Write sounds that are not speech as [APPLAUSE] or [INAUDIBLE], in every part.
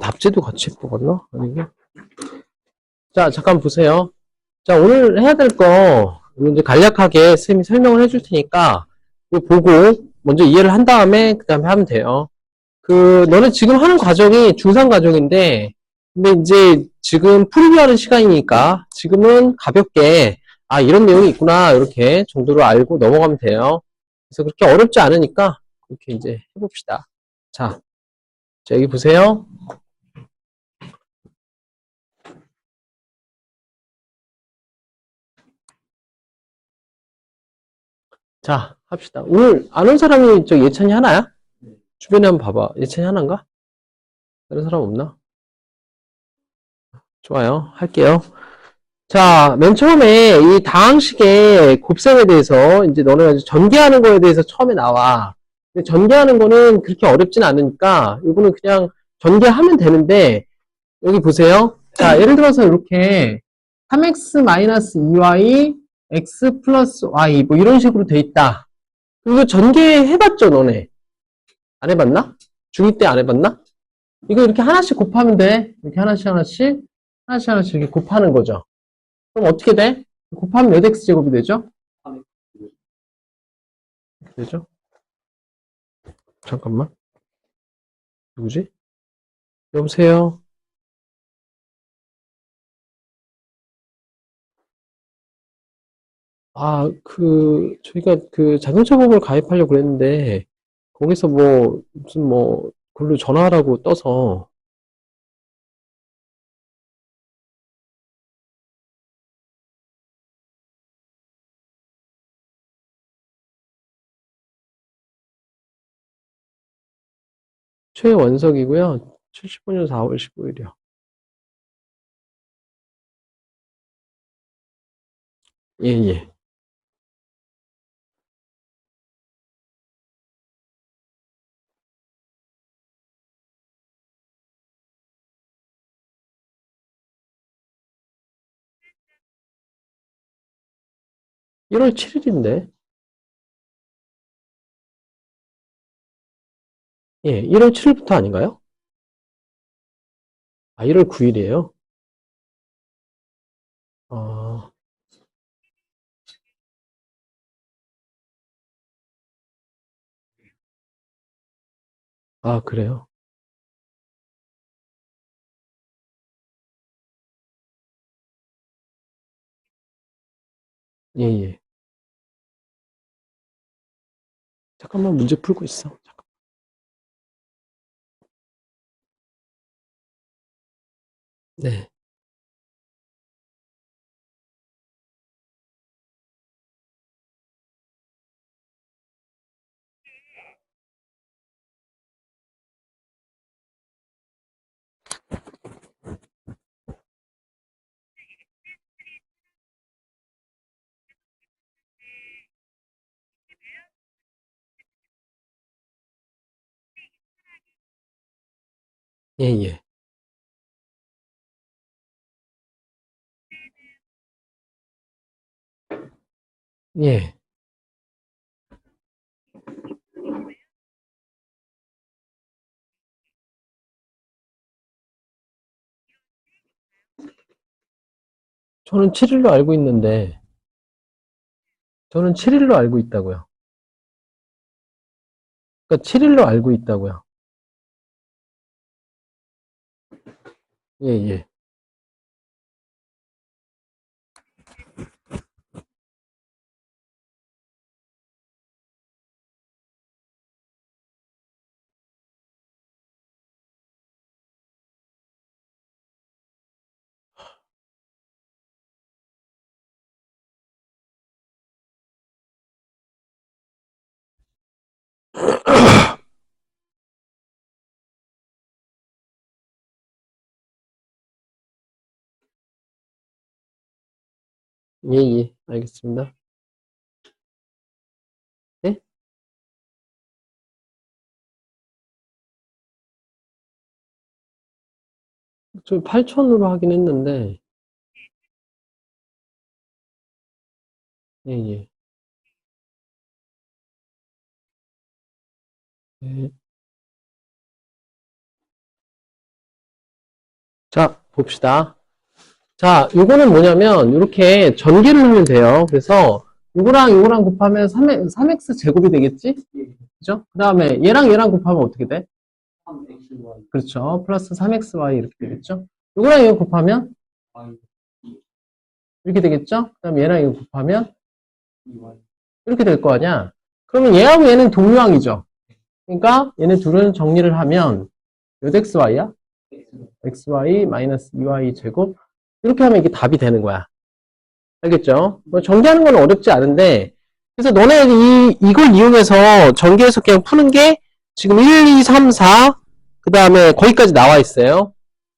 답지도 같이 뽑았나? 아닌가? 자, 잠깐 보세요. 자, 오늘 해야 될 거, 이제 간략하게 쌤이 설명을 해줄 테니까, 이거 보고, 먼저 이해를 한 다음에, 그 다음에 하면 돼요. 그, 너네 지금 하는 과정이 중3 과정인데, 근데 이제 지금 프리뷰하는 시간이니까, 지금은 가볍게, 아, 이런 내용이 있구나, 이렇게 정도로 알고 넘어가면 돼요. 그래서 그렇게 어렵지 않으니까, 그렇게 이제 해봅시다. 자, 자, 여기 보세요. 자, 합시다. 오늘 아는 사람이 저 예찬이 하나야? 주변에 한번 봐봐. 예찬이 하나인가? 다른 사람 없나? 좋아요. 할게요. 자, 맨 처음에 이 다항식의 곱셈에 대해서 이제 너네가 전개하는 거에 대해서 처음에 나와. 근데 전개하는 거는 그렇게 어렵진 않으니까 이거는 그냥 전개하면 되는데 여기 보세요. 자, 예를 들어서 이렇게 3x-2y x 플러스 y 뭐 이런 식으로 돼 있다. 이거 전개해봤죠, 너네? 안 해봤나? 중2 때 안 해봤나? 이거 이렇게 하나씩 곱하면 돼. 이렇게 하나씩 하나씩 하나씩 하나씩 이렇게 곱하는 거죠. 그럼 어떻게 돼? 곱하면 몇 x 제곱이 되죠? 이렇게 되죠? 잠깐만. 누구지? 여보세요? 아, 그, 저희가 그 자동차 보험을 가입하려고 그랬는데, 거기서 뭐, 무슨 뭐, 글로 전화하라고 떠서, 최원석이고요. 75년 4월 15일이요. 예, 예. 일월 7일인데. 예, 1월 7일부터 아닌가요? 아, 1월 9일이에요? 아, 아, 그래요? 예, 예. 잠깐만 문제 풀고 있어. 네. 예, 예. 예. 저는 7일로 알고 있는데, 저는 7일로 알고 있다고요. 그러니까 7일로 알고 있다고요. 예, 예. 예, 예. 알겠습니다. 네? 저 8천으로 하긴 했는데, 예, 예. 예. 자, 봅시다. 자, 요거는 뭐냐면, 이렇게 전개를 하면 돼요. 그래서, 요거랑 요거랑 곱하면 3, 3x 제곱이 되겠지? 그죠? 그 다음에, 얘랑 얘랑 곱하면 어떻게 돼? 3xy 그렇죠. 플러스 3xy 이렇게 되겠죠? 요거랑 이거 곱하면, 이렇게 되겠죠? 그 다음에 얘랑 이거 곱하면, 2y 이렇게 될 거 아니야? 그러면 얘하고 얘는 동류항이죠? 그러니까, 얘네 둘은 정리를 하면, 몇 xy야? xy 마이너스 2y 제곱 이렇게 하면 이게 답이 되는 거야. 알겠죠? 뭐 전개하는 건 어렵지 않은데 그래서 너네 이 이걸 이용해서 전개해서 그냥 푸는 게 지금 1, 2, 3, 4 그 다음에 거기까지 나와 있어요.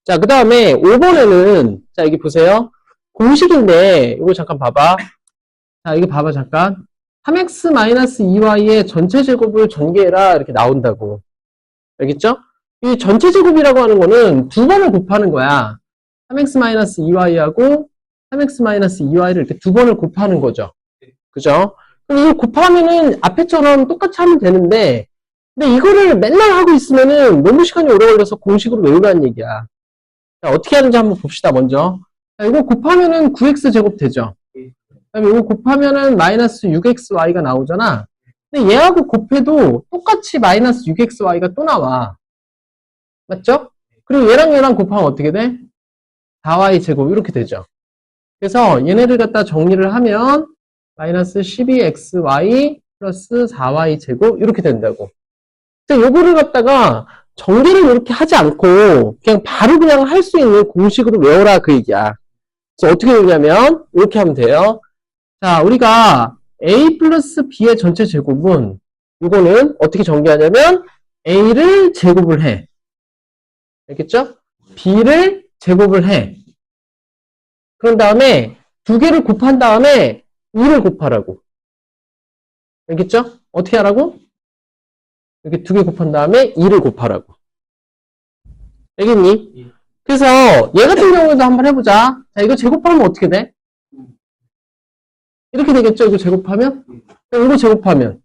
자, 그 다음에 5번에는 자 여기 보세요. 공식인데 이거 잠깐 봐봐. 자, 이거 봐봐 잠깐. 3x 마이너스 2y의 전체 제곱을 전개해라 이렇게 나온다고. 알겠죠? 이 전체 제곱이라고 하는 거는 두 번을 곱하는 거야. 3x-2y하고 3x-2y를 이렇게 두 번을 곱하는 거죠. 그죠? 그럼 이거 곱하면은 앞에처럼 똑같이 하면 되는데, 근데 이거를 맨날 하고 있으면은 너무 시간이 오래 걸려서 공식으로 외우라는 얘기야. 자, 어떻게 하는지 한번 봅시다, 먼저. 자, 이거 곱하면은 9x 제곱 되죠? 그 다음에 이거 곱하면은 마이너스 6xy가 나오잖아. 근데 얘하고 곱해도 똑같이 마이너스 6xy가 또 나와. 맞죠? 그리고 얘랑 얘랑 곱하면 어떻게 돼? 4y 제곱 이렇게 되죠. 그래서 얘네를 갖다 정리를 하면 마이너스 12xy 플러스 4y 제곱 이렇게 된다고. 그래서 요거를 갖다가 정리를 이렇게 하지 않고 그냥 바로 그냥 할 수 있는 공식으로 외워라 그 얘기야. 그래서 어떻게 되냐면 이렇게 하면 돼요. 자, 우리가 a 플러스 b의 전체 제곱은 이거는 어떻게 전개하냐면 a를 제곱을 해. 알겠죠? b를 제곱을 해. 그런 다음에 두 개를 곱한 다음에 2를 곱하라고. 알겠죠? 어떻게 하라고? 이렇게 두 개 곱한 다음에 2를 곱하라고. 알겠니? 예. 그래서 얘 같은 경우에도 한번 해보자. 자, 이거 제곱하면 어떻게 돼? 이렇게 되겠죠? 이거 제곱하면? 그럼 이거 제곱하면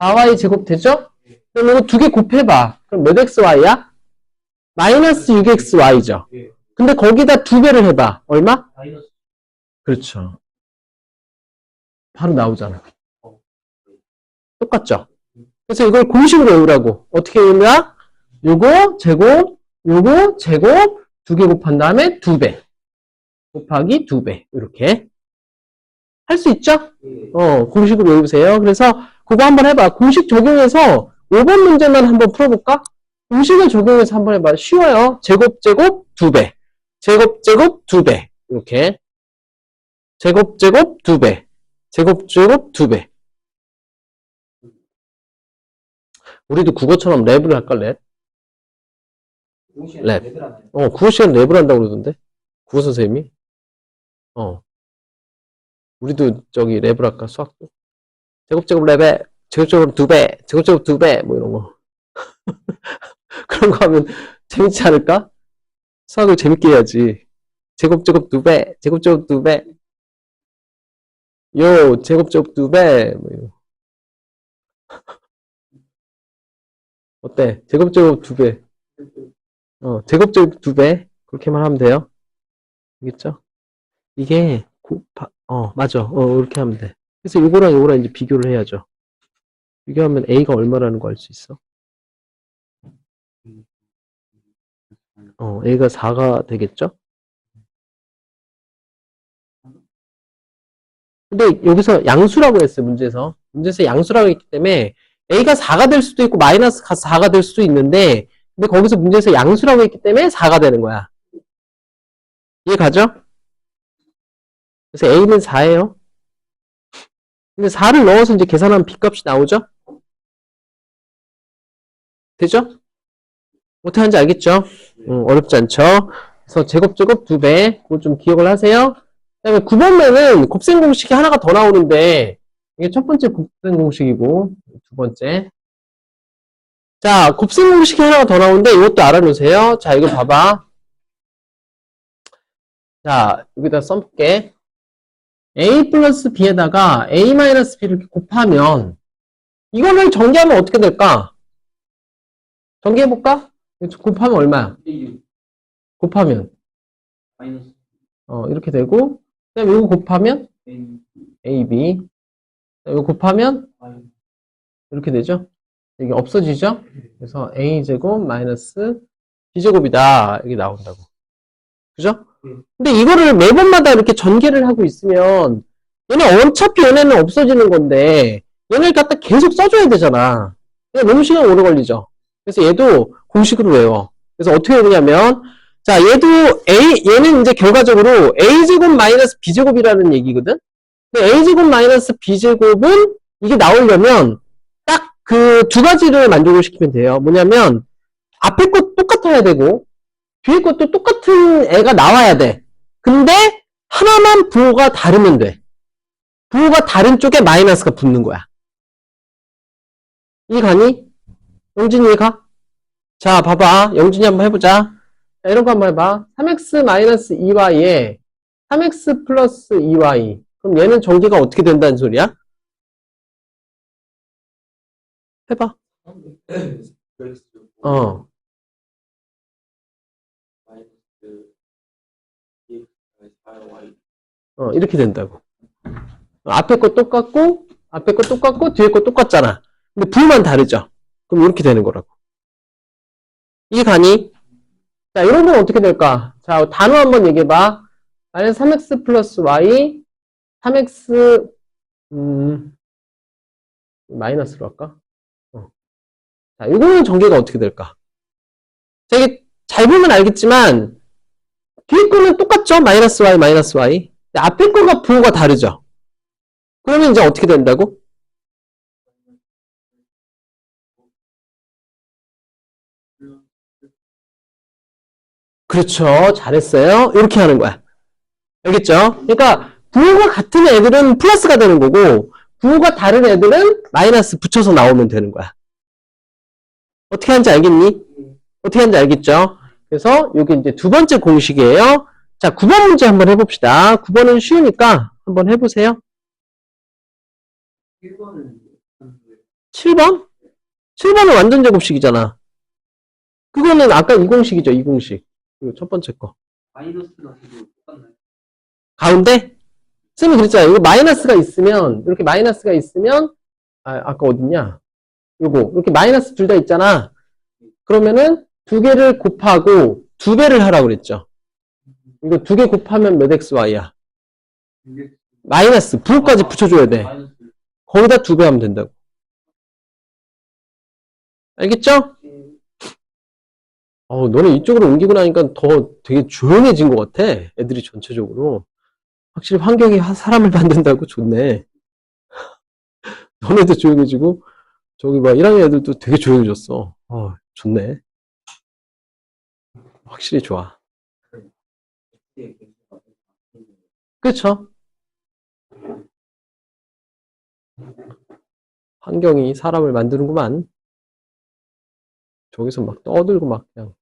4y 제곱 되죠? 그럼 이거 두 개 곱해봐. 그럼 몇 xy야? 마이너스 6xy죠. 예. 근데 거기다 두 배를 해봐. 얼마? 그렇죠. 바로 나오잖아. 똑같죠? 그래서 이걸 공식으로 외우라고. 어떻게 외우냐? 요거 제곱, 요거 제곱, 두 개 곱한 다음에 두 배. 곱하기 두 배. 이렇게. 할 수 있죠? 예. 어, 공식으로 외우세요. 그래서 그거 한번 해봐. 공식 적용해서 5번 문제만 한번 풀어볼까? 공식을 적용해서 한번 해봐. 쉬워요. 제곱, 제곱, 두 배. 제곱, 제곱, 두 배. 이렇게. 제곱, 제곱, 두 배. 제곱, 제곱, 두 배. 우리도 국어처럼 랩을 할까, 랩? 랩. 어, 국어 시간 랩을 한다고 그러던데? 국어 선생님이? 어. 우리도 저기 랩을 할까, 수학도? 제곱제곱 랩에, 제곱제곱 두 배, 제곱제곱 두 배, 뭐 이런 거. [LAUGHS] 그런 거 하면 재밌지 않을까? 수학을 재밌게 해야지. 제곱제곱 두 배, 제곱제곱 두 배. 요, 제곱제곱 두 배, 뭐. [LAUGHS] 어때? 제곱제곱 두 배. 어, 제곱제곱 두 배. 그렇게만 하면 돼요. 알겠죠? 이게, 곱하, 어, 맞아. 어, 이렇게 하면 돼. 그래서 요거랑 요거랑 이제 비교를 해야죠. 비교하면 A가 얼마라는 거 알 수 있어. 어, A가 4가 되겠죠? 근데 여기서 양수라고 했어요, 문제에서. 문제에서 양수라고 했기 때문에 A가 4가 될 수도 있고 마이너스 4가 될 수도 있는데 근데 거기서 문제에서 양수라고 했기 때문에 4가 되는 거야. 이해 가죠? 그래서 A는 4예요. 근데 4를 넣어서 이제 계산하면 B값이 나오죠? 되죠? 어떻게 하는지 알겠죠? 음, 어렵지 않죠? 그래서 제곱 제곱 2배 그거 좀 기억을 하세요. 그 다음에 9번매는 곱셈 공식이 하나가 더 나오는데 이게 첫 번째 곱셈 공식이고 두 번째 자 곱셈 공식이 하나가 더 나오는데 이것도 알아놓으세요. 자 이거 봐봐. 자 여기다 써볼게. a 플러스 b에다가 a 마이너스 b를 이렇게 곱하면 이거를 전개하면 어떻게 될까? 전개해볼까? 곱하면 얼마야? A 곱하면, 어, 이렇게 되고, 그 다음에 이거 곱하면, AB. 이거 곱하면, 이렇게 되죠? 이게 없어지죠? 그래서 A제곱 마이너스 B제곱이다. 이렇게 나온다고. 그죠? 네. 근데 이거를 매번마다 이렇게 전개를 하고 있으면, 얘네 어차피 얘네는 없어지는 건데, 얘네를 갖다 계속 써줘야 되잖아. 너무 시간 오래 걸리죠? 그래서 얘도 공식으로 외워. 그래서 어떻게 되냐면, 자, 얘도 A, 얘는 이제 결과적으로 A제곱 마이너스 B제곱이라는 얘기거든? 근데 A제곱 마이너스 B제곱은 이게 나오려면 딱 그 두 가지를 만족을 시키면 돼요. 뭐냐면, 앞에 것 똑같아야 되고, 뒤에 것도 똑같은 애가 나와야 돼. 근데, 하나만 부호가 다르면 돼. 부호가 다른 쪽에 마이너스가 붙는 거야. 이 가니? 영진이 가? 자, 봐봐. 영진이 한번 해보자. 자, 이런 거 한번 해봐. 3x 마이너스 2y에 3x 플러스 2y. 그럼 얘는 전개가 어떻게 된다는 소리야? 해봐. 어. 마이너스 EX 4Y 어, 이렇게 된다고. 앞에 거 똑같고, 앞에 거 똑같고, 뒤에 거 똑같잖아. 근데 부만 다르죠? 그럼 이렇게 되는 거라고. 이게 가니? 자, 이런 건 어떻게 될까? 자, 단어 한번 얘기해봐. 마이너스 3x 플러스 y, 3x, 음, 마이너스로 할까? 어. 자, 이거는 전개가 어떻게 될까? 자, 이게 잘 보면 알겠지만, 뒤에 거는 똑같죠? 마이너스 y, 마이너스 y. 앞에 거가 부호가 다르죠? 그러면 이제 어떻게 된다고? 그렇죠. 잘했어요. 이렇게 하는 거야. 알겠죠? 그러니까 부호가 같은 애들은 플러스가 되는 거고 부호가 다른 애들은 마이너스 붙여서 나오면 되는 거야. 어떻게 하는지 알겠니? 어떻게 하는지 알겠죠? 그래서 이게 이제 두 번째 공식이에요. 자, 9번 문제 한번 해봅시다. 9번은 쉬우니까 한번 해보세요. 1번은 7번? 7번은 완전 제곱식이잖아. 그거는 아까 이 공식이죠, 이 공식. 이거 첫 번째 거. 마이너스가 똑같나요? 가운데? 쌤이 그랬잖아요. 이거 마이너스가 있으면, 이렇게 마이너스가 있으면, 아, 아까 어딨냐? 요거, 이렇게 마이너스 둘 다 있잖아. 그러면은 두 개를 곱하고 두 배를 하라고 그랬죠. 이거 두 개 곱하면 몇 xy야? 마이너스, 부호까지 붙여줘야 돼. 거기다 두 배 하면 된다고. 알겠죠? 어, 너네 이쪽으로 옮기고 나니까 더 되게 조용해진 것 같아. 애들이 전체적으로. 확실히 환경이 하- 사람을 만든다고 좋네. [LAUGHS] 너네도 조용해지고, 저기 막 1학년 애들도 되게 조용해졌어. 어, 좋네. 확실히 좋아. 그쵸? 환경이 사람을 만드는구만. 저기서 막 떠들고 막 그냥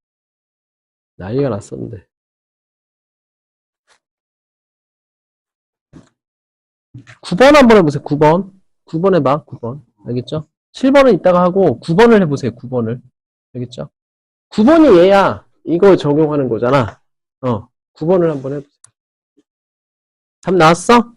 난리가 났었는데. 9번 한번 해보세요, 9번. 9번 해봐, 9번. 알겠죠? 7번은 이따가 하고 9번을 해보세요, 9번을. 알겠죠? 9번이 얘야. 이거 적용하는 거잖아. 어, 9번을 한번 해보세요. 답 나왔어?